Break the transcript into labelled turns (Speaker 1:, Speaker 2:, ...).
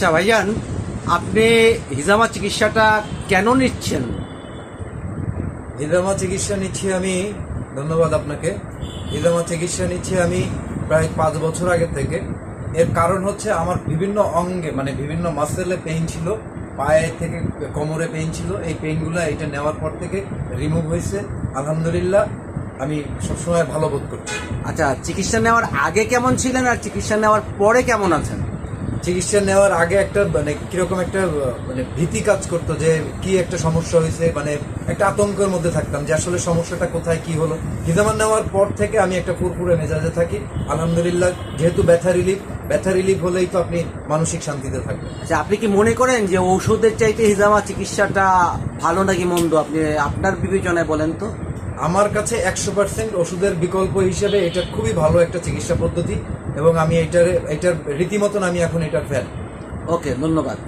Speaker 1: আচ্ছা ভাইজান আপনি হিজামা চিকিৎসাটা কেন নিচ্ছেন?
Speaker 2: হিজামা চিকিৎসা নিচ্ছি আমি ধন্যবাদ আপনাকে হিজামা চিকিৎসা নিচ্ছি আমি প্রায় পাঁচ বছর আগে থেকে। এর কারণ হচ্ছে আমার বিভিন্ন অঙ্গে মানে বিভিন্ন মাসেলে পেইন ছিল পায়ে থেকে কোমরে পেইন ছিল এই পেইনগুলো এটা নেওয়ার পর থেকে রিমুভ হয়েছে। আলহামদুলিল্লাহ আমি সবসময় ভালো বোধ করছি।
Speaker 1: আচ্ছা চিকিৎসা নেওয়ার আগে কেমন ছিলেন আর চিকিৎসা নেওয়ার পরে কেমন আছেন?
Speaker 2: চিকিৎসা নেওয়ার আগে একটা মানে কীরকম একটা মানে ভীতি কাজ করতো যে কি একটা সমস্যা হয়েছে মানে একটা আতঙ্কের মধ্যে থাকতাম যে আসলে সমস্যাটা কোথায়, কি হলো। হিজামান নেওয়ার পর থেকে আমি একটা ফুরফুরে মেজাজে থাকি। আলহামদুলিল্লাহ, যেহেতু ব্যথা রিলিফ ব্যথা রিলিফ হলেই তো আপনি মানসিক শান্তিতে থাকবেন।
Speaker 1: আচ্ছা আপনি কি মনে করেন যে ঔষধের চাইতে হিজামা চিকিৎসাটা ভালো নাকি মন্দ? আপনি আপনার বিবেচনায় বলেন তো।
Speaker 2: আমার কাছে একশো পার্সেন্ট ওষুধের বিকল্প হিসেবে এটা খুবই ভালো একটা চিকিৎসা পদ্ধতি এবং আমি এটার এটার রীতিমতন আমি এখন এটার ফ্যান
Speaker 1: ওকে ধন্যবাদ।